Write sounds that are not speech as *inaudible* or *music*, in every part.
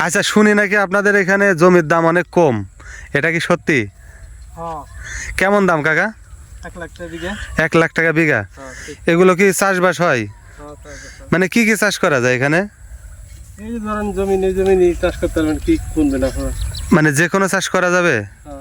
আচ্ছা শুনি নাকি আপনাদের এখানে জমির দাম অনেক কম। এটা কি সত্যি? হ্যাঁ। কেমন দাম কাকা? এক লাখ টাকা বিঘা। এক লাখ টাকা বিঘা। হ্যাঁ এগুলো কি চাষবাস হয়? হ্যাঁ, তাই তো। মানে কি কি চাষ করা যায় এখানে? মানে যে কোনো চাষ করা যাবে? হ্যাঁ।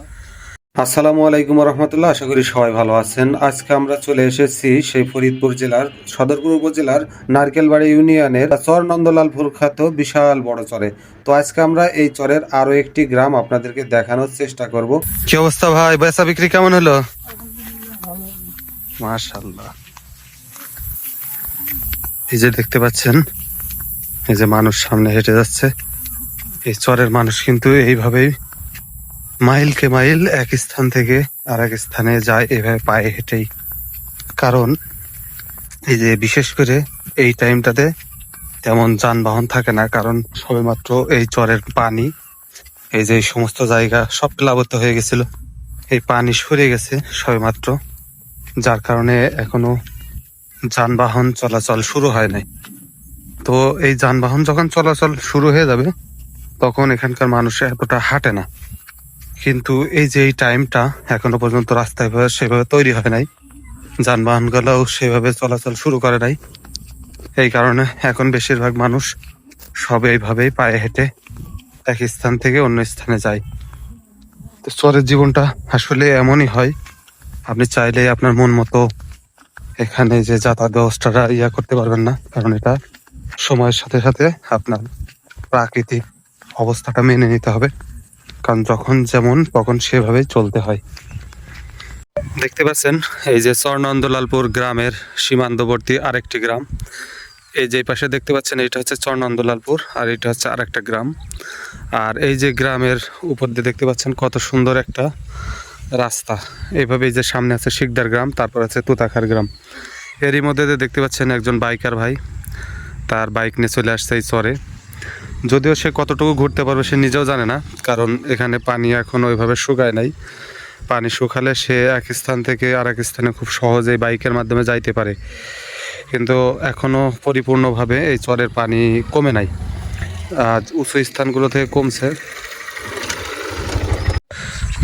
আসসালামু আলাইকুম রহমতুল্লাহ আশা করি সবাই ভালো আছেন। আজকে আমরা চলে এসেছি সেই ফরিদপুর জেলার সদরপুর উপজেলার নারকেলবাড়ি ইউনিয়নের চর নন্দলাল খ্যাত বিশাল বড় চরে। তো আজকে আমরা এই চরের আরও একটি গ্রাম আপনাদেরকে দেখানোর চেষ্টা করব। কি অবস্থা ভাই? বেচা বিক্রি কেমন হলো? মাশাল্লাহ এই যে দেখতে পাচ্ছেন এই যে মানুষ সামনে হেঁটে যাচ্ছে। এই চরের মানুষ কিন্তু এইভাবেই মাইলকে মাইল এক স্থান থেকে আর এক স্থানে যায়, এভাবে পায়ে হেঁটেই। কারণ এই যে বিশেষ করে এই টাইমটাতে তেমন যানবাহন থাকে না, কারণ সবেমাত্র এই চরের পানি, এই যে সমস্ত জায়গা সব প্লাবত হয়ে গেছিল। এই পানি সরে গেছে সবেমাত্র, যার কারণে এখনও যানবাহন চলাচল শুরু হয় নাই। তো এই যানবাহন যখন চলাচল শুরু হয়ে যাবে, তখন এখানকার মানুষ এতটা হাঁটে না। কিন্তু এই যে এই টাইমটা এখনও পর্যন্ত রাস্তায় সেভাবে তৈরি হয় নাই। যানবাহনগুলোও সেভাবে চলাচল শুরু করে নাই। এই কারণে এখন বেশিরভাগ মানুষ সব এইভাবেই পায়ে হেঁটে এক স্থান থেকে অন্য স্থানে যায়। তো চরের জীবনটা আসলে এমনই হয়। আপনি চাইলে আপনার মন মতো এখানে যে যাতায়াত ব্যবস্থাটা ইয়া করতে পারবেন না, কারণ এটা সময়ের সাথে সাথে আপনার প্রাকৃতিক অবস্থাটা মেনে নিতে হবে। কারণ যখন যেমন, তখন সেভাবেই চলতে হয়। দেখতে পাচ্ছেন, এই যে চরনন্দলালপুর গ্রামের সীমান্তবর্তী আরেকটি গ্রাম। এই যে পাশে দেখতে পাচ্ছেন, এটা হচ্ছে চরনন্দলালপুর আর এটা হচ্ছে আরেকটা গ্রাম। আর এই যে গ্রামের উপর দিয়ে দেখতে পাচ্ছেন, কত সুন্দর একটা রাস্তা। এইভাবে এই যে সামনে আছে শিকদার গ্রাম, তারপর আছে তুতাখার গ্রাম। এরই মধ্যে দেখতে পাচ্ছেন একজন বাইকার ভাই। তার বাইক নিয়ে চলে আসছে এই চরে। যদিও সে কতটুকু ঘুরতে পারবে সে নিজেও জানে না, কারণ এখানে পানি এখন ওইভাবে শুকায় নাই। পানি শুকালে সে এক স্থান থেকে আর এক স্থানে খুব সহজেই বাইকের মাধ্যমে যাইতে পারে। কিন্তু এখনও পরিপূর্ণভাবে এই চরের পানি কমে নাই। উঁচু স্থানগুলো থেকে কমছে।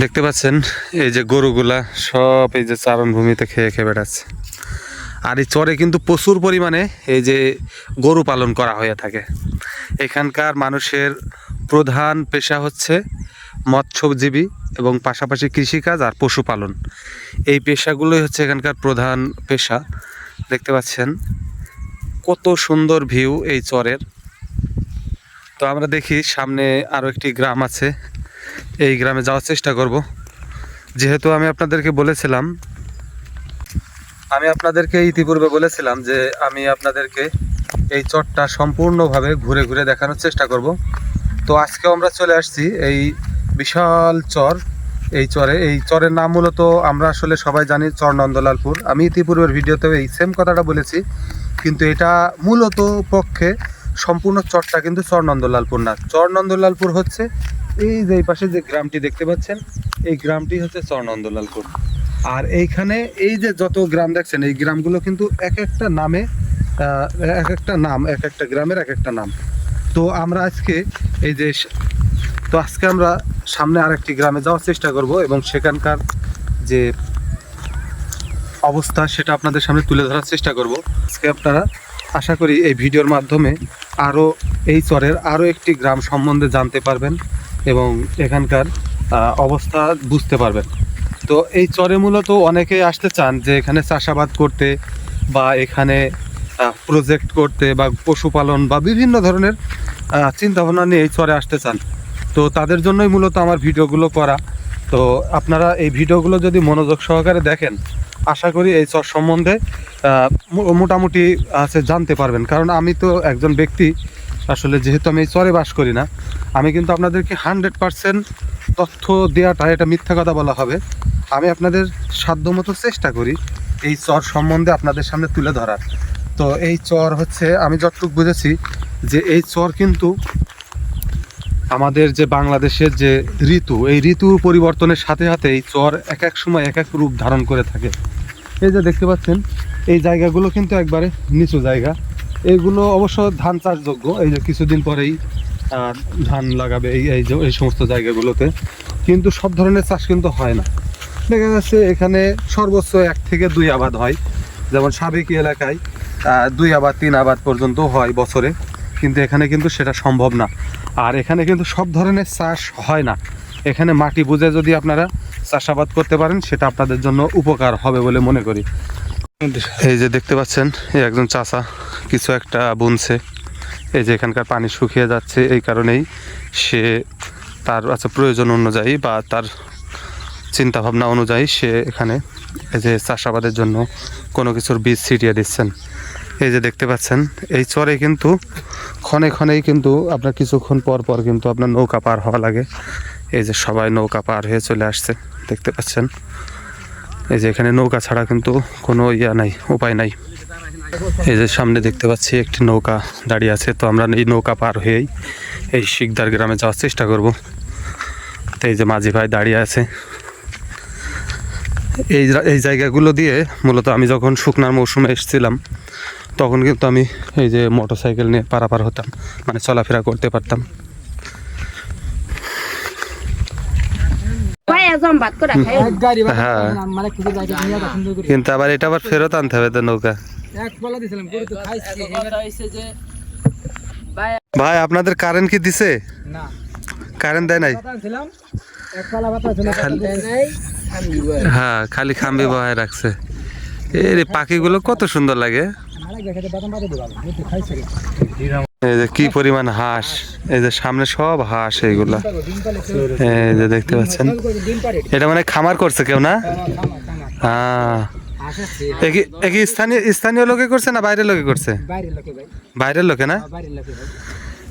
দেখতে পাচ্ছেন, এই যে গরুগুলা সব এই যে চারণভূমিতে খেয়ে খেয়ে বেড়াচ্ছে। আর এই চরে কিন্তু প্রচুর পরিমাণে এই যে গরু পালন করা হয়ে থাকে। এখানকার মানুষের প্রধান পেশা হচ্ছে মৎস্যজীবী এবং পাশাপাশি কৃষিকাজ আর পশুপালন। এই পেশাগুলোই হচ্ছে এখানকার প্রধান পেশা। দেখতে পাচ্ছেন কত সুন্দর ভিউ এই চরের। তো আমরা দেখি সামনে আরও একটি গ্রাম আছে। এই গ্রামে যাওয়ার চেষ্টা করব। যেহেতু আমি আপনাদেরকে বলেছিলাম আমি আপনাদেরকে ইতিপূর্বে বলেছিলাম যে আমি আপনাদেরকে এই চরটা সম্পূর্ণভাবে ঘুরে ঘুরে দেখানোর চেষ্টা করব। তো আজকেও আমরা চলে আসছি এই বিশাল চর, এই চরে। এই চরের নাম মূলত আমরা আসলে সবাই জানি চর নন্দলালপুর। আমি ইতিপূর্বের ভিডিওতেও এই সেম কথাটা বলেছি, কিন্তু এটা মূলত পক্ষে সম্পূর্ণ চরটা কিন্তু চর নন্দলালপুর না। চর নন্দলালপুর হচ্ছে এই যে এই পাশে যে গ্রামটি দেখতে পাচ্ছেন, এই গ্রামটি হচ্ছে চর নন্দলালপুর। আর এইখানে এই যে যত গ্রাম দেখছেন, এই গ্রামগুলো কিন্তু এক একটা নামে এক একটা নাম, এক একটা গ্রামের এক একটা নাম। তো আমরা আজকে এই যে তো আজকে আমরা সামনে আরেকটি গ্রামে যাওয়ার চেষ্টা করব এবং সেখানকার যে অবস্থা সেটা আপনাদের সামনে তুলে ধরার চেষ্টা করব। আজকে আপনারা আশা করি এই ভিডিওর মাধ্যমে আরও এই চরের আরও একটি গ্রাম সম্বন্ধে জানতে পারবেন এবং এখানকার অবস্থা বুঝতে পারবেন। তো এই চরে মূলত অনেকেই আসতে চান যে এখানে চাষাবাদ করতে বা এখানে প্রজেক্ট করতে বা পশুপালন বা বিভিন্ন ধরনের চিন্তা ভাবনা নিয়ে এই চরে আসতে চান। তো তাদের জন্যই মূলত আমার ভিডিওগুলো করা। তো আপনারা এই ভিডিওগুলো যদি মনোযোগ সহকারে দেখেন, আশা করি এই চর সম্বন্ধে মোটামুটি আছে, জানতে পারবেন। কারণ আমি তো একজন ব্যক্তি, আসলে যেহেতু আমি এই চরে বাস করি না, আমি কিন্তু আপনাদেরকে হান্ড্রেড পারসেন্ট তথ্য দেওয়াটা এটা মিথ্যা কথা বলা হবে। আমি আপনাদের সাধ্যমতো চেষ্টা করি এই চর সম্বন্ধে আপনাদের সামনে তুলে ধরার। তো এই চর হচ্ছে, আমি যতটুকু বুঝেছি যে এই চর কিন্তু আমাদের যে বাংলাদেশের যে ঋতু, এই ঋতু পরিবর্তনের সাথে সাথে এই চর এক এক সময় এক এক রূপ ধারণ করে থাকে। এই যে দেখতে পাচ্ছেন, এই জায়গাগুলো কিন্তু একবারে নিচু জায়গা। এইগুলো অবশ্য ধান চাষযোগ্য, এই যে কিছুদিন পরেই ধান লাগাবে এই এই সমস্ত জায়গাগুলোতে। কিন্তু সব ধরনের চাষ কিন্তু হয় না। দেখা যাচ্ছে এখানে সর্বোচ্চ এক থেকে দুই আবাদ হয়। যেমন সাবেকি এলাকায় দুই আবাদ, তিন আবাদ পর্যন্ত হয় বছরে। কিন্তু এখানে কিন্তু সেটা সম্ভব না। আর এখানে কিন্তু সব ধরনের চাষ হয় না। এখানে মাটি বুঝে যদি আপনারা চাষাবাদ করতে পারেন, সেটা আপনাদের জন্য উপকার হবে বলে মনে করি। এই যে দেখতে পাচ্ছেন, এই একজন চাষা কিছু একটা বুনছে। এই যে এখানকার পানি শুকিয়ে যাচ্ছে, এই কারণেই সে তার আচ্ছা প্রয়োজন অনুযায়ী বা তার চিন্তা ভাবনা অনুযায়ী সে এখানে এই যে চাষাবাদের জন্য কোনো কিছুর বীজ ছিটিয়ে দিচ্ছেন। এই যে দেখতে পাচ্ছেন, এই চরে কিন্তু ক্ষণে ক্ষণেই কিন্তু আপনার কিছুক্ষণ পর পর কিন্তু আপনার নৌকা পার হওয়া লাগে। এই যে সবাই নৌকা পার হয়ে চলে আসছে, দেখতে পাচ্ছেন। এই যে এখানে নৌকা ছাড়া কিন্তু কোনো ইয়া নাই, উপায় নাই। এই যে সামনে দেখতে পাচ্ছি একটি নৌকা দাঁড়িয়ে আছে, তো আমরা এই নৌকা পার হয়েই এই শিকদার গ্রামে যাওয়ার চেষ্টা করব। তো এই যে মাঝি ভাই দাঁড়িয়ে আছে এই এই জায়গাগুলো দিয়ে মূলত আমি যখন শুকনার মৌসুমে এসেছিলাম তখন কিন্তু আমি এই যে মোটর সাইকেল নিয়ে পারাপার হতাম মানে চলাফেরা করতে পারতাম। হ্যাঁ। মানে। কিন্তু আবার এটা আবার ফেরত আনতে হবে তো নৌকা। ভাই আপনাদের কারেন্ট কি দিছে? কারেন্ট দেয় নাই। হ্যাঁ খালি খাম্বি বহায় রাখছে। এই পাখিগুলো কত সুন্দর লাগে। এই যে কি পরিমাণ হাঁস, এই যে সামনে সব হাঁস এইগুলা। এই যে দেখতে পাচ্ছেন। এটা মানে খামার করছে কেউ না। হ্যাঁ। একই স্থানীয় স্থানীয় লোকে করছে না বাইরের লোকে করছে? বাইরের লোকে না?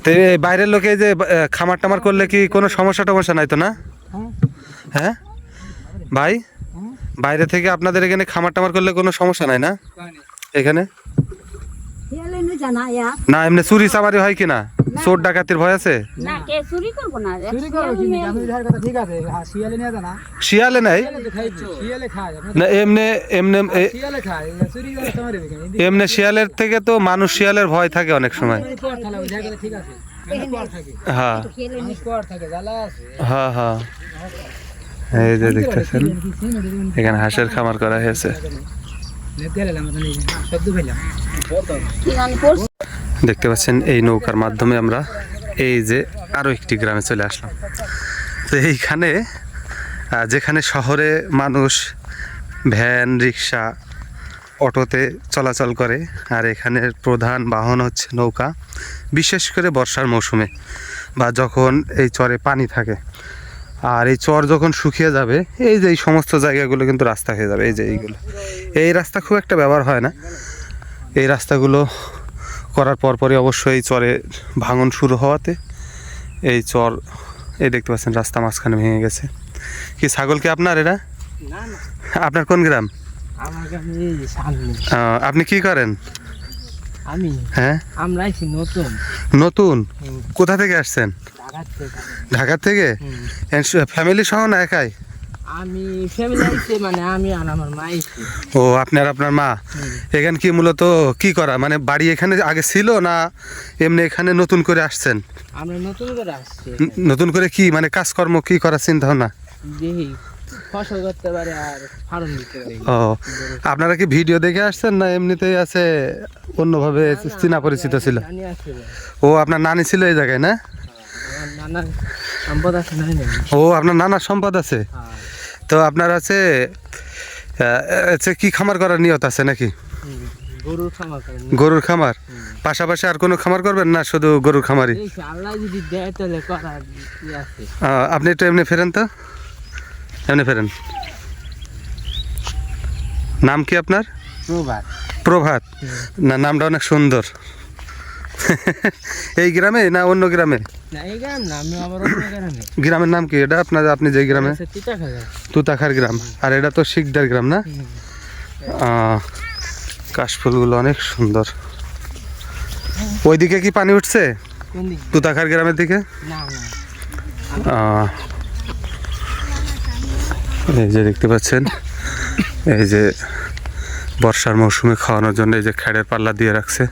তো বাইরের লোকে যে খামার টামার করলে কি কোনো সমস্যা টমস্যা নাই তো না? হ্যাঁ? ভাই বাইরে থেকে আপনাদের এখানে খামার টামার করলে কোনো সমস্যা নাই না এখানে নে জানা না এমনি চুরি চামারি হয় কিনা চোর ডাকাতির ভয় আছে না কে চুরি করব না চুরি করো কি নাকি? আমি যার কথা ঠিক আছে, হ্যাঁ, শিয়ালে। নাই এমনি এমনি এদিকে। এমনি শিয়ালের থেকে তো মানুষ শিয়ালের ভয় থাকে অনেক সময় মানুষ পর থাকে, ওই জায়গাটা ঠিক আছে। মানুষ পর থাকে। হ্যাঁ আছে। হ্যাঁ হ্যাঁ এই যে দেখতেছেন, এখানে হাঁসের খামার করা হয়েছে। দেখতে পাচ্ছেন, এই নৌকার মাধ্যমে আমরা এই যে আরও একটি গ্রামে চলে আসলাম। তো এইখানে যেখানে শহরে মানুষ ভ্যান, রিক্সা, অটোতে চলাচল করে, আর এখানের প্রধান বাহন হচ্ছে নৌকা, বিশেষ করে বর্ষার মৌসুমে বা যখন এই চরে পানি থাকে। আর এই চর যখন শুকিয়ে যাবে এই যে এই সমস্ত জায়গাগুলো কিন্তু রাস্তা হয়ে যাবে এই যে এইগুলো। এই রাস্তা খুব একটা ব্যবহার হয় না। এই রাস্তাগুলো করার পরপরই অবশ্যই এই চরে ভাঙন শুরু হওয়াতে এই চর এই দেখতে পাচ্ছেন রাস্তা মাঝখানে ভেঙে গেছে। কি ছাগল কি আপনার এরা? আপনার কোন গ্রাম? আপনি কি করেন? আমি? হ্যাঁ? আমরা নতুন। নতুন? কোথা থেকে আসছেন। ঢাকা থেকে। ফ্যামিলি সহ না একাই? আমি ফ্যামিলি মানে আমি আর আমার মা ও আপনার আপনার মা? এখানে কি মূলত কি করা? মানে বাড়ি এখানে আগে ছিল না এমনি এখানে নতুন করে আসছেন? আমরা নতুন করে আসছি নতুন করে কি মানে কাজকর্ম কি করার চিন্তা ভাবনা দেখি ফসল করতে পারে আর ফার্ম দিতে পারি। ও আপনারা কি ভিডিও দেখে আসছেন না এমনিতেই আছে অন্যভাবে চেনা পরিচিত ছিল। ও আপনার নানি ছিল এই জায়গায় না? ও আপনার নানার সম্পদ আছে? তো আপনার আছে কি খামার করার নিয়ত আছে নাকি? গরুর খামার গরুর খামার? পাশাপাশি আর কোনো খামার করবেন না শুধু গরুর খামারই? আপনি একটু এমনি ফেরেন তো। এমনি ফেরেন। নাম কি আপনার? প্রভাত। না নামটা অনেক সুন্দর। এই গ্রামে না অন্য গ্রামে? গ্রামের নাম কি এটা? আপনার আপনি যে গ্রামে? তুতাখার গ্রাম। আর এটা তো শিকদার গ্রাম না? কাশফুলগুলো অনেক সুন্দর। ওইদিকে কি পানি উঠছে? তুতাখার গ্রামের দিকে? এই যে দেখতে পাচ্ছেন এই যে বর্ষার মৌসুমে খাওয়ানোর জন্য এই যে খেড়ের পাল্লা দিয়ে রাখছে।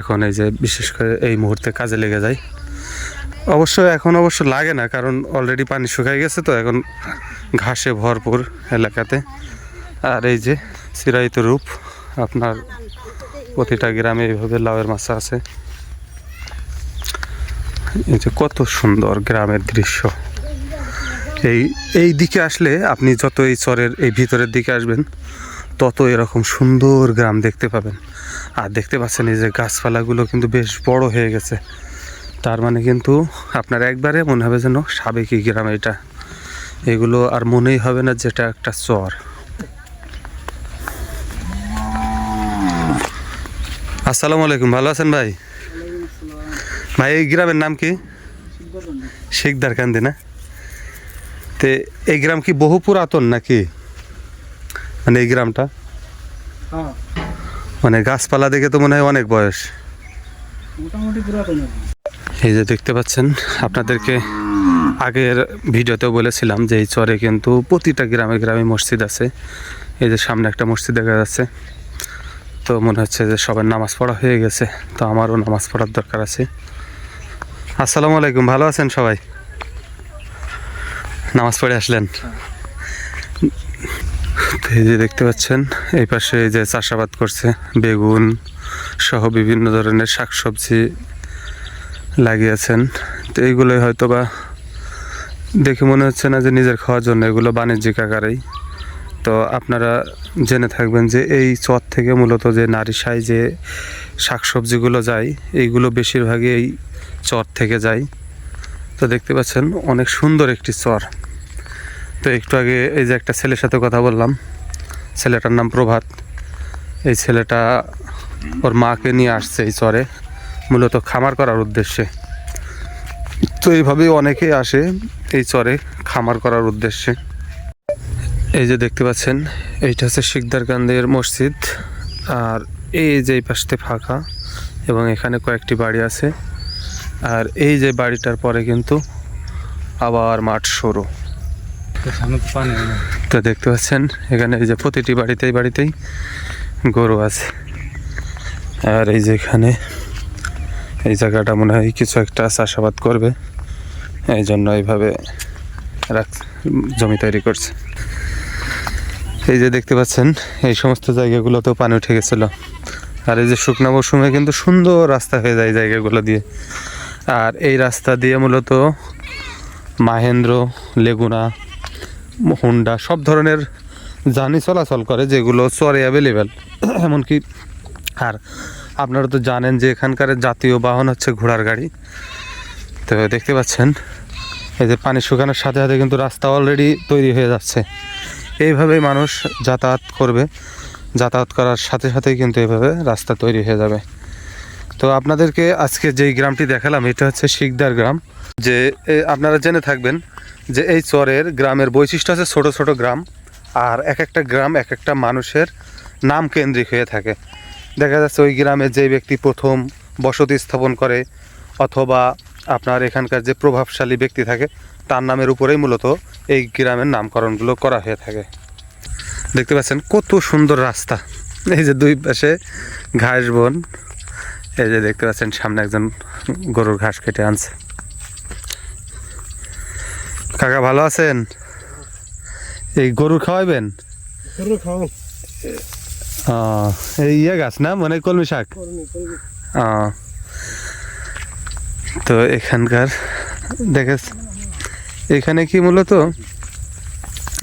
এখন এই যে বিশেষ করে এই মুহূর্তে কাজে লেগে যায়। অবশ্য এখন অবশ্য লাগে না, কারণ অলরেডি পানি শুকাই গেছে তো, এখন ঘাসে ভরপুর এলাকাতে। আর এই যে চিরায়িত রূপ, আপনার প্রতিটা গ্রামে এইভাবে লাউয়ের মাছা আছে। এই যে কত সুন্দর গ্রামের দৃশ্য। এই এই দিকে আসলে আপনি যত এই চরের, এই ভিতরের দিকে আসবেন তত এরকম সুন্দর গ্রাম দেখতে পাবেন। আর দেখতে পাচ্ছেন এই যে গাছপালাগুলো কিন্তু বেশ বড় হয়ে গেছে। তার মানে কিন্তু আপনার একবারে মনে হবে যেন সাবেকি গ্রাম এটা। এগুলো আর মনেই হবে না যেটা একটা চর। আসসালামু আলাইকুম ভালো আছেন ভাই? ভাই এই গ্রামের নাম কি? শিকদার কান্দি না? তে এই গ্রাম কি বহু পুরাতন নাকি? মানে এই গ্রামটা? হ্যাঁ। মানে গাছপালা দেখে তো মনে হয় অনেক বয়স। মোটামুটি পুরাতন এই যে দেখতে পাচ্ছেন, আপনাদেরকে আগের ভিডিওতেও বলেছিলাম যে এই চরে কিন্তু প্রতিটা গ্রামে গ্রামে মসজিদ আছে। এই যে সামনে একটা মসজিদ দেখা যাচ্ছে। তো মনে হচ্ছে যে সবার নামাজ পড়া হয়ে গেছে। তো আমারও নামাজ পড়ার দরকার আছে। আসসালামু আলাইকুম, ভালো আছেন সবাই? নামাজ পড়ে আসলেন? তো এই যে দেখতে পাচ্ছেন, এই পাশে এই যে চাষাবাদ করছে, বেগুন সহ বিভিন্ন ধরনের শাকসবজি লাগিয়েছেন। তো এইগুলোই হয়তো বা দেখে মনে হচ্ছে না যে নিজের খাওয়ার জন্য, এগুলো বাণিজ্যিক আকারেই। তো আপনারা জেনে থাকবেন যে এই চর থেকে মূলত যে নারিশায় যে শাকসবজিগুলো যায়, এইগুলো বেশিরভাগই এই চর থেকে যায়। তো দেখতে পাচ্ছেন অনেক সুন্দর একটি চর। তো একটু আগে এই যে একটা ছেলের সাথে কথা বললাম, ছেলেটার নাম প্রভাত। এই ছেলেটা ওর মাকে নিয়ে আসছে এই চরে। মূলত খামার করার উদ্দেশ্যে। তো এইভাবেই অনেকেই আসে এই চরে খামার করার উদ্দেশ্যে। এই যে দেখতে পাচ্ছেন এইটা হচ্ছে শিকদার শিকদারকান্দের মসজিদ। আর এই যে এই পাশতে ফাঁকা এবং এখানে কয়েকটি বাড়ি আছে। আর এই যে বাড়িটার পরে কিন্তু আবার মাঠ সরু তো দেখতে পাচ্ছেন এখানে এই যে প্রতিটি বাড়িতেই বাড়িতেই গরু আছে। আর এই যে এখানে এই জায়গাটা মনে হয় কিছু একটা চাষাবাদ করবে। এই জন্য এইভাবে রাখ, জমি তৈরি করছে। এই যে দেখতে পাচ্ছেন, এই সমস্ত জায়গাগুলোতেও পানি উঠে গেছিল। আর এই যে শুকনা মৌসুমে কিন্তু সুন্দর রাস্তা হয়ে যায় জায়গাগুলো দিয়ে। আর এই রাস্তা দিয়ে মূলত মাহেন্দ্র, লেগুনা, হুন্ডা সব ধরনের জানি চলাচল করে যেগুলো চরে অ্যাভেলেবেল এমনকি আর আপনারা তো জানেন যে এখানকার জাতীয় বাহন হচ্ছে ঘোড়ার গাড়ি। তো দেখতে পাচ্ছেন, এই যে পানি শুকানোর সাথে সাথে কিন্তু রাস্তা অলরেডি তৈরি হয়ে যাচ্ছে। এইভাবেই মানুষ যাতায়াত করবে। যাতায়াত করার সাথে সাথেই কিন্তু এইভাবে রাস্তা তৈরি হয়ে যাবে। তো আপনাদেরকে আজকে যেই গ্রামটি দেখালাম, এটা হচ্ছে শিকদার গ্রাম। যে আপনারা জেনে থাকবেন যে এই চরের গ্রামের বৈশিষ্ট্য আছে ছোট ছোট গ্রাম, আর এক একটা গ্রাম এক একটা মানুষের নাম কেন্দ্রিক হয়ে থাকে। দেখা যাচ্ছে ওই গ্রামে যে ব্যক্তি প্রথম বসতি স্থাপন করে অথবা আপনার এখানকার যে প্রভাবশালী ব্যক্তি থাকে, তার নামের উপরেই মূলত এই গ্রামের নামকরণগুলো করা হয়ে থাকে। দেখতে পাচ্ছেন কত সুন্দর রাস্তা। এই যে দুই পাশে ঘাস বন। এই যে দেখতে পাচ্ছেন সামনে একজন গরুর ঘাস কেটে আনছে। কাকা ভালো আছেন? এই গরু খাওয়াইবেন গরু এই ইয়ে গাছ না মানে কলমি শাক? তো এখানকার দেখেছ এখানে কি মূলত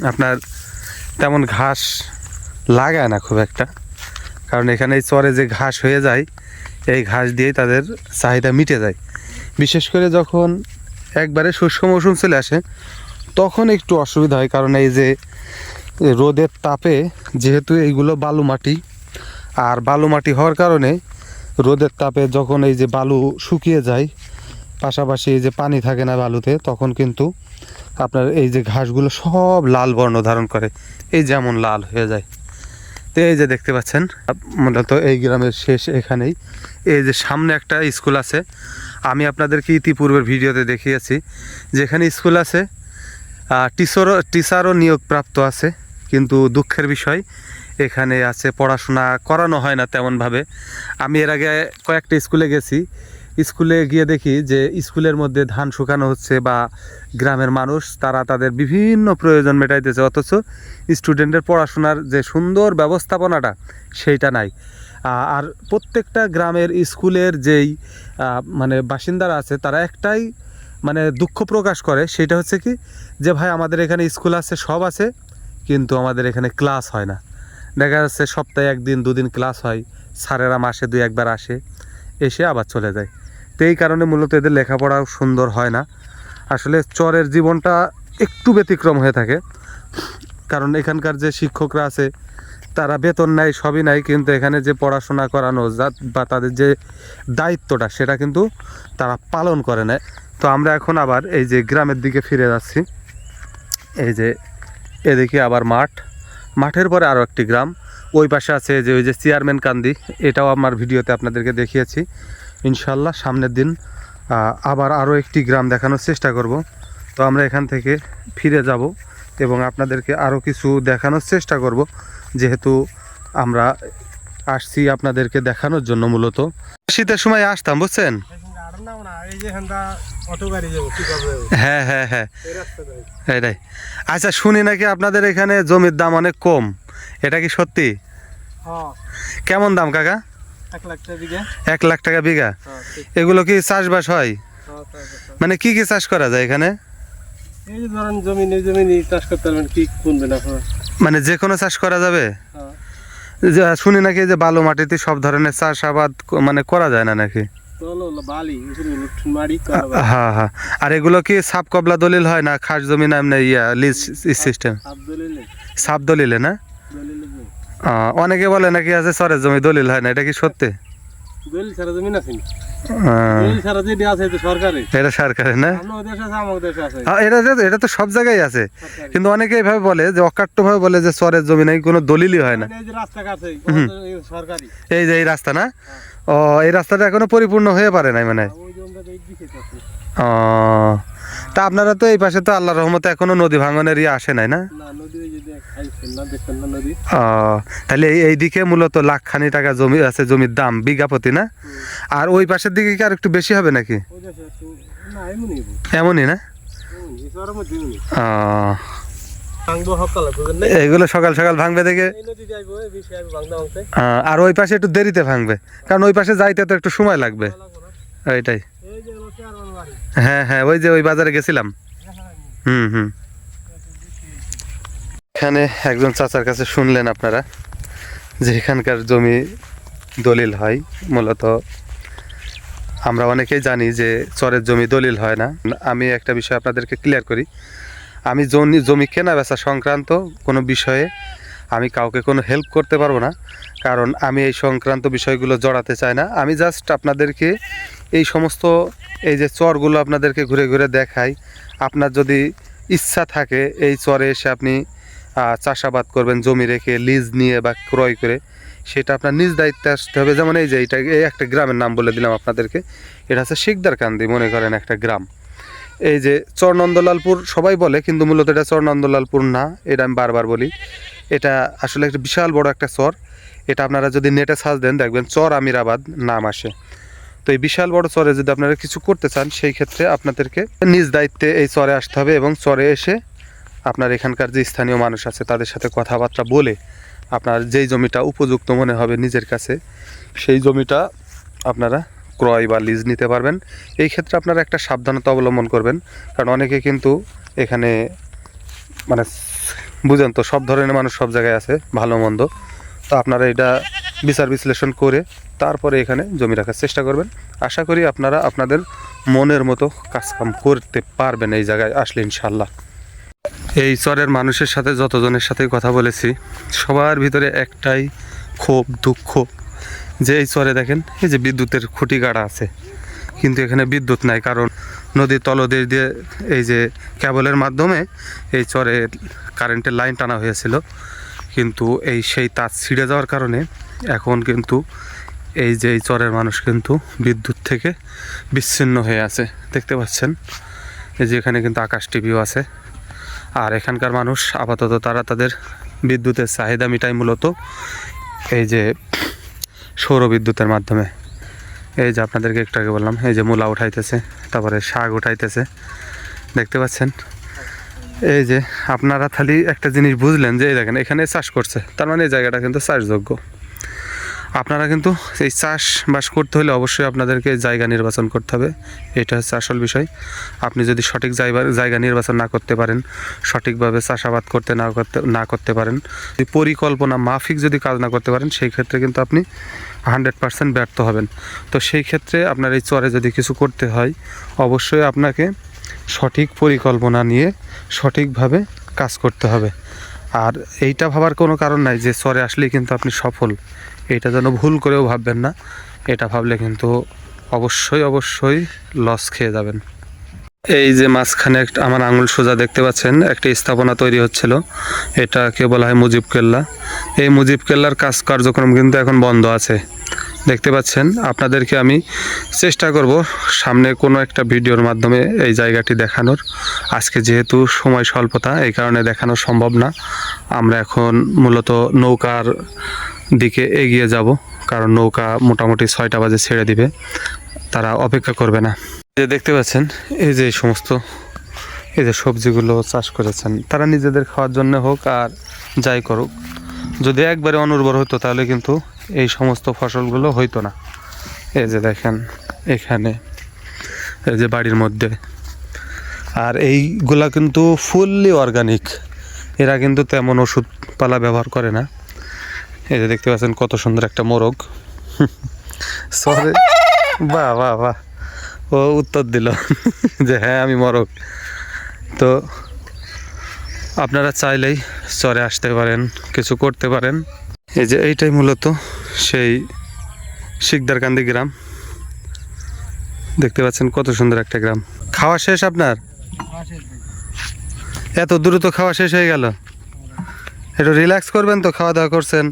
আপনার তেমন ঘাস লাগায় না খুব একটা। কারণ এখানে এই চরে যে ঘাস হয়ে যায় এই ঘাস দিয়েই তাদের চাহিদা মিটে যায়। বিশেষ করে যখন একবারে শুষ্ক মৌসুম চলে আসে তখন একটু অসুবিধা হয় কারণ এই যে রোদের তাপে যেহেতু এইগুলো বালু মাটি, আর বালু মাটি হওয়ার কারণে রোদের তাপে যখন এই যে বালু শুকিয়ে যায়, পাশাপাশি এই যে পানি থাকে না বালুতে, তখন কিন্তু আপনার এই যে ঘাসগুলো সব লাল বর্ণ ধারণ করে। এই যেমন লাল হয়ে যায়। তো এই যে দেখতে পাচ্ছেন, মূলত এই গ্রামের শেষ এখানেই। এই যে সামনে একটা স্কুল আছে, আমি আপনাদেরকে ইতিপূর্বের ভিডিওতে দেখিয়েছি। যেখানে স্কুল আছে টিচারও টিচারও নিয়োগপ্রাপ্ত আছে। কিন্তু দুঃখের বিষয়, এখানে আছে পড়াশোনা করানো হয় না তেমনভাবে। আমি এর আগে কয়েকটা স্কুলে গেছি। স্কুলে গিয়ে দেখি যে স্কুলের মধ্যে ধান শুকানো হচ্ছে বা গ্রামের মানুষ, তারা তাদের বিভিন্ন প্রয়োজন মেটাইতেছে, অথচ স্টুডেন্টের পড়াশোনার যে সুন্দর ব্যবস্থাপনাটা, সেইটা নাই। আর প্রত্যেকটা গ্রামের স্কুলের যেই মানে বাসিন্দারা আছে, তারা একটাই মানে দুঃখ প্রকাশ করে, সেটা হচ্ছে কি যে, ভাই, আমাদের এখানে স্কুল আছে, সব আছে কিন্তু আমাদের এখানে ক্লাস হয় না। দেখা যাচ্ছে সপ্তাহে একদিন, দুদিন ক্লাস হয়, স্যারেরা মাসে দুই একবার আসে, এসে আবার চলে যায়। তো এই কারণে মূলত এদের লেখাপড়াও সুন্দর হয় না। আসলে চরের জীবনটা একটু ব্যতিক্রম হয়ে থাকে। কারণ এখানকার যে শিক্ষকরা আছে, তারা বেতন নেয় সবই নাই, কিন্তু এখানে যে পড়াশোনা করানো বা তাদের যে দায়িত্বটা, সেটা কিন্তু তারা পালন করে নেয়। তো আমরা এখন আবার এই যে গ্রামের দিকে ফিরে যাচ্ছি। এই যে এদিকে আবার মাঠ। মাঠের পরে আরও একটি গ্রাম। ওই পাশে আছে যে ওই যে চেয়ারম্যান কান্দি, এটাও আমার ভিডিওতে আপনাদেরকে দেখিয়েছি। ইনশাল্লাহ সামনের দিন আবার আরও একটি গ্রাম দেখানোর চেষ্টা করব। তো আমরা এখান থেকে ফিরে যাব এবং আপনাদেরকে আরও কিছু দেখানোর চেষ্টা করব। যেহেতু আমরা আসছি আপনাদেরকে দেখানোর জন্য মূলত। শীতের সময় আসতাম, বুঝছেন? হ্যাঁ হ্যাঁ হ্যাঁ। এটাই আচ্ছা শুনি নাকি আপনাদের এখানে জমির দাম অনেক কম? এটা কি সত্যি? হ্যাঁ। কেমন দাম কাকা? এক লাখ টাকা এক লাখ টাকা বিঘা? হ্যাঁ এগুলো কি চাষবাস হয়? হ্যাঁ, তাই তো। মানে কি কি চাষ করা যায় এখানে? মানে যে কোনো চাষ করা যাবে? হ্যাঁ। শুনি নাকি যে বালু মাটিতে সব ধরনের চাষ আবাদ মানে করা যায় না নাকি? হ্যাঁ। হ্যাঁ আর এগুলো কি সাপ কবলা দলিল হয় না খাস জমি না এমনি ইয়া লিজ সিস্টেম সাপ দলিলে। না? অনেকে বলে নাকি আছে সরের জমি দলিল হয় না এটা কি সত্যি? দলিল ছাড়া জমি আছে এটা সরকারের না? এটা এটা তো সব জায়গায় আছে। কিন্তু অনেকে এইভাবে বলে যে অকাট্য ভাবে বলে যে চরের জমি নাকি কোনো দলিলই হয় না। এই যে এই যে এই রাস্তা না? ও এই রাস্তাটা এখনও পরিপূর্ণ হয়ে পারে নাই মানে? দিকে ও তা আপনারা তো এই পাশে তো আল্লাহ রহমতে এখনও নদী ভাঙনের ইয়ে আসে নাই না? তাহলে এই এইদিকে মূলত লাখখানি টাকা জমি আছে জমির দাম বিঘা প্রতি না আর ওই পাশের দিকে কি আর একটু বেশি হবে নাকি? এমনই। না? ও ভাঙবো সকালে সকাল ভাঙবে দেখে। আহ, আর ওই পাশে একটু দেরিতে ভাঙবে। কারণ ওই পাশে যাইতে তো একটু সময় লাগবে। বাড়ি। হ্যাঁ হ্যাঁ ওই যে ওই বাজারে গেছিলাম। হুম হুম। এখানে একজন চাচার কাছে শুনলেন আপনারা যে এখানকার জমি দলিল হয়। মূলত আমরা অনেকেই জানি যে চরের জমি দলিল হয় না। আমি একটা বিষয় আপনাদেরকে ক্লিয়ার করি। আমি জমি জমি কেনা বেচা সংক্রান্ত কোনো বিষয়ে আমি কাউকে কোনো হেল্প করতে পারব না, কারণ আমি এই সংক্রান্ত বিষয়গুলো জড়াতে চাই না। আমি জাস্ট আপনাদেরকে এই সমস্ত এই যে চরগুলো আপনাদেরকে ঘুরে ঘুরে দেখাই। আপনার যদি ইচ্ছা থাকে এই চরে এসে আপনি চাষাবাদ করবেন, জমি রেখে লিজ নিয়ে বা ক্রয় করে, সেটা আপনার নিজ দায়িত্বে আসতে হবে। যেমন এই যে এইটা, এই একটা গ্রামের নাম বলে দিলাম আপনাদেরকে। এটা হচ্ছে শিকদার কান্দি মনে করেন একটা গ্রাম। এই যে চরনন্দলালপুর সবাই বলে, কিন্তু মূলত এটা চরনন্দলালপুর না, এটা আমি বারবার বলি। এটা আসলে একটা বিশাল বড় একটা চর। এটা আপনারা যদি নেটে সার্চ দেন, দেখবেন চর আমিরাবাদ নাম আসে। তো এই বিশাল বড় চরে যদি আপনারা কিছু করতে চান, সেই ক্ষেত্রে আপনাদেরকে নিজ দায়িত্বে এই চরে আসতে হবে এবং চরে এসে আপনার এখানকার যে স্থানীয় মানুষ আছে, তাদের সাথে কথাবার্তা বলে আপনার যেই জমিটা উপযুক্ত মনে হবে নিজের কাছে, সেই জমিটা আপনারা ক্রয় বা লিজ নিতে পারবেন। এই ক্ষেত্রে আপনারা একটা সাবধানতা অবলম্বন করবেন, কারণ অনেকে কিন্তু এখানে মানে বুঝেন তো, সব ধরনের মানুষ সব জায়গায় আছে, ভালো মন্দ। তো আপনারা এটা বিচার বিশ্লেষণ করে তারপরে এখানে জমি রাখার চেষ্টা করবেন। আশা করি আপনারা আপনাদের মনের মতো কাজকাম করতে পারবেন এই জায়গায় আসলে ইনশাল্লাহ এই চরের মানুষের সাথে, যতজনের সাথে কথা বলেছি, সবার ভিতরে একটাই ক্ষোভ, দুঃখ যে এই চরে দেখেন, এই যে বিদ্যুতের খুঁটি গাড়া আছে। কিন্তু এখানে বিদ্যুৎ নাই, কারণ নদীর তলদেশ দিয়ে এই যে কেবলের মাধ্যমে এই চরে কারেন্টের লাইন টানা হয়েছিল। কিন্তু এই সেই তার ছিঁড়ে যাওয়ার কারণে এখন কিন্তু এই যে এই চরের মানুষ কিন্তু বিদ্যুৎ থেকে বিচ্ছিন্ন হয়ে আছে। দেখতে পাচ্ছেন? এই যে এখানে কিন্তু আকাশ টিভিও আছে। আর এখানকার মানুষ আপাতত তারা তাদের বিদ্যুতের চাহিদা মিটায় মূলত এই যে সৌর বিদ্যুতের মাধ্যমে। এই যে আপনাদেরকে একটু আগে বললাম, এই যে মূলা উঠাইতেছে, তারপরে শাক উঠাইতেছে, দেখতে পাচ্ছেন? এই যে আপনারা খালি একটা জিনিস বুঝলেন যে, এই দেখেন, এখানে চাষ করছে, তার মানে এই জায়গাটা কিন্তু চাষযোগ্য। আপনারা কিন্তু এই চাষবাস করতে হলে অবশ্যই আপনাদেরকে জায়গা নির্বাচন করতে হবে। এটা হচ্ছে আসল বিষয়। আপনি যদি সঠিক জায়গা নির্বাচন না করতে পারেন, সঠিকভাবে চাষাবাদ করতে না করতে না করতে পারেন, যদি পরিকল্পনা মাফিক যদি কাজ না করতে পারেন, সেই ক্ষেত্রে কিন্তু আপনি হান্ড্রেড পার্সেন্ট ব্যর্থ হবেন। তো সেই ক্ষেত্রে আপনার এই চরে যদি কিছু করতে হয়, অবশ্যই আপনাকে সঠিক পরিকল্পনা নিয়ে সঠিকভাবে কাজ করতে হবে। আর এইটা ভাবার কোনো কারণ নাই যে চরে আসলেই কিন্তু আপনি সফল। এটা যেন ভুল করেও ভাববেন না, এটা ভাবলে কিন্তু অবশ্যই অবশ্যই লস খেয়ে যাবেন। এই যে মাঝখানে একটা আমার আঙুল সোজা দেখতে পাচ্ছেন, একটা স্থাপনা তৈরি হচ্ছিল। এটাকে বলা হয় মুজিব কেল্লা। এই মুজিব কেল্লার কাজ কার্যক্রম কিন্তু এখন বন্ধ আছে। দেখতে পাচ্ছেন, আপনাদেরকে আমি চেষ্টা করব সামনে কোনো একটা ভিডিওর মাধ্যমে এই জায়গাটি দেখানোর। আজকে যেহেতু সময় স্বল্পতা, এই কারণে দেখানো সম্ভব না। আমরা এখন মূলত নৌকার দিকে এগিয়ে যাব, কারণ নৌকা মোটামুটি ছয়টা বাজে ছেড়ে দিবে। তারা অপেক্ষা করবে না। যে দেখতে পাচ্ছেন, এই যে সমস্ত, এই যে সবজিগুলো চাষ করেছেন, তারা নিজেদের খাওয়ার জন্য হোক আর যাই করুক, যদি একবারে অনুর্বর হতো তাহলে কিন্তু এই সমস্ত ফসলগুলো হইতো না। এই যে দেখেন, এখানে, এই যে বাড়ির মধ্যে। আর এইগুলা কিন্তু ফুললি অর্গানিক এরা কিন্তু তেমন ওষুধপালা ব্যবহার করে না। এই যে দেখতে পাচ্ছেন কত সুন্দর একটা মোরগ। সরে বাহ বাহ বাহ। ও উত্তর দিল *laughs* যে হ্যাঁ আমি মরক তো আপনারা চাইলেই চরে আসতে পারেন, কিছু করতে পারেন। এই যে এইটাই মূলত সেই শিকদারকান্দি গ্রাম। দেখতে পাচ্ছেন কত সুন্দর একটা গ্রাম। খাওয়া শেষ আপনার? এত দ্রুত খাওয়া শেষ হয়ে গেল। একটু রিল্যাক্স করবেন তো খাওয়া দাওয়া করছেন।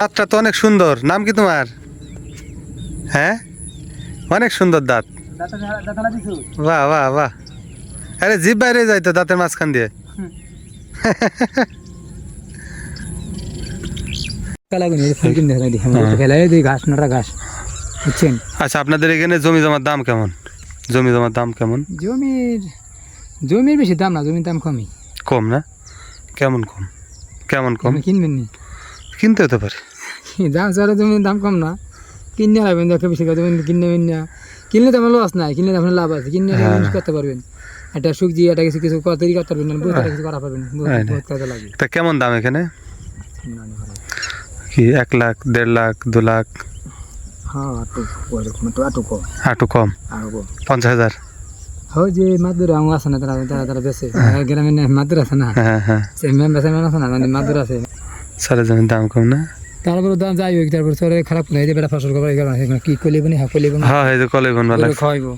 দাঁতটা তো অনেক সুন্দর নাম কি তোমার? হ্যাঁ? অনেক সুন্দর দাঁত। বাহ বাহ বাহ। আরে জিভ বাইরে যাই তো দাঁতের মাঝখান দিয়ে। *laughs* বুঝছেন? আচ্ছা আপনাদের এখানে জমি জমার দাম কেমন? জমি জমার দাম কেমন? জমির জমির বেশি দাম না জমির দাম কমই। কম না? কেমন কম? কেমন কম? কিনবেন নি? কিনতে হতে পারে। দাম সারা জমির দাম কম না। কিনে লাগবেন দেখে বেশি কথা কিনে নেবেন না। কিনলে তো আমার লস নাই কিনলে আপনার লাভ আছে। কিনে হ্যাঁ। ইউজ করতে পারবেন। একটা সবজি একটা কিছু কিছু তৈরি করতে পারবেন বহুত একটা কিছু করা পারবেন বহুত হ্যাঁ, কাজে তা কেমন দাম এখানে? কি এক লাখ দেড় লাখ দু লাখ? হ্যাঁ আটু কম আটু কম। পঞ্চাশ হাজার? হয় যে মাদুর আম আছে না তারা তারা তারা বেছে গ্রামে না মাদুর আছে না? হ্যাঁ হ্যাঁ সে মেম বেছে মেম আছে না মানে মাদুর আছে। সারা জমির দাম কম না? তারপর দাম যাই হোক তারপর সরে খারাপ হয়ে যাবে ফসল করার কি করলে বনি হ্যাঁ করলে বনি হ্যাঁ এই যে খাওয়াইবো।